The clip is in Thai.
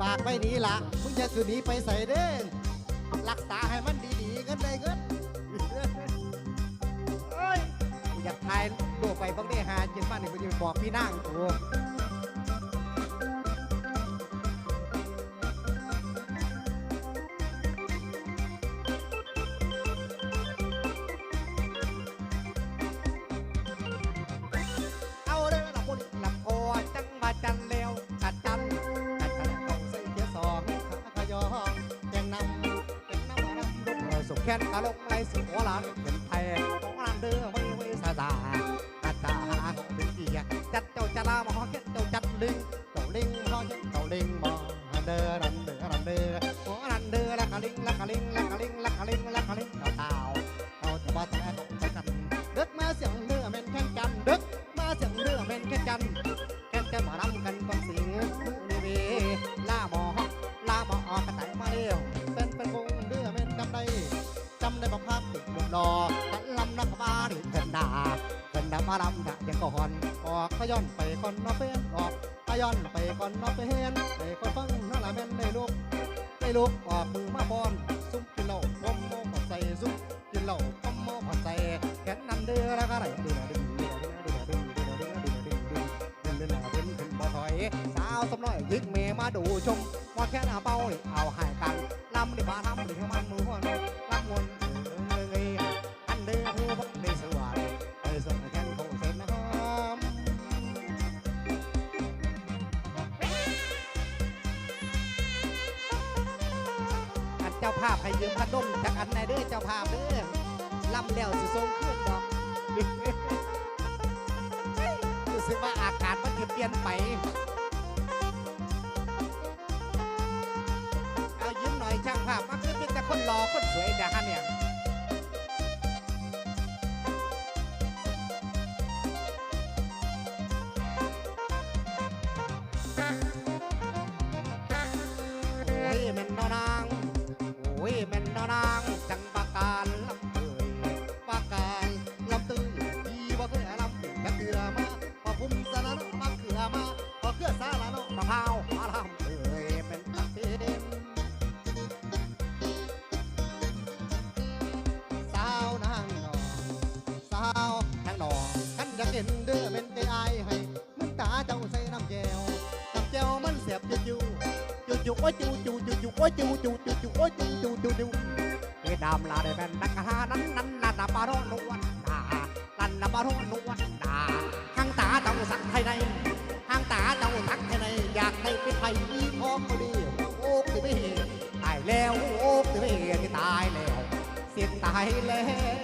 ฝากไว้นี้ละมึงอย่าสุนีไปใส่เด้อรักษาให้มันดีๆเงินได้เงินเอ้ยกูอยากทายดูไปบางได้หาเจ็ดบ้านนี่กูจะบอกพี่นั่งกูเดุกเลกแค้นขาลงไรสุหัวหลานเป็นไทยของลันเดือไม่ไว้สาสาอาจาหาของเป็นเกียจัดเจ้าจะลามาฮอเก็ตเจ้าจัดลึง ดหลุดรอตันลำนักบาหรือเกินดาเกินดามาลำดะยังก่อนออกขย้อนไปก่อนนอเป็นออกขย้อนไปก่อนนอเป็นไปก่อนฟังนั่นละแม่นในลูกในลูกออกมือมาบอนซุ่มกินเหล้าพมโมกใส่ซุ่มกินเหล้าพมโมกใส่แขนนเดือแล้วก็ไหลเดือดึงเดือดึงเดือดึงเดือดึงเดือดึงเดือดึงเดินเดินหน้าเดินขึ้นบ่ถอยสาวสำน้อยยิกเมมาดูชมว่าแค่หน้าเป้านี่เอาหายกันลำดิบาทำดิให้มันมือหัว เจ้าภาพให้ยืมพัดลมจากอันไหนเด้อเจ้าภาพเด้อลำแล้วสิส่งขึ้นดอกรู้สึกว่าอากาศมันจะเปลี่ยนไปเอายิ้มหน่อยช่างภาพมาคือเป็นแต่คนรอคนสวยเดี๋ยวฮะเนี่ยโอ้ยแม่นนอนา ยแม่นนอนางจังปาการลำเอ่ยปาการลำตื้อที่บ่เคยลำกระเกลือมาพอพุ่มสารนมาเกือมาพอเกลือสารนมะพร้าวมาลำเอ่ยเป็นตักเต็มสาวนางนองสาวนางนองขันอยากเห็นเด้อ จูโอ้ยจูจูจูจูโอ้ยจูจูจูจูโอ้ยจูจูจูจูเฮดดำลาได้เป็นนักหานั้นนั้นนันนาปาโรนวันดานันนาปาโรนวันดาหางตาเจ้าสักไทยในหางตาเจ้าสักไทยในอยากให้เป็นไทยอีพร้อมก็ดีโอ้ที่ไม่เห็นตายแล้วโอ้ที่ไม่เห็นตายแล้วเสียตายแล้ว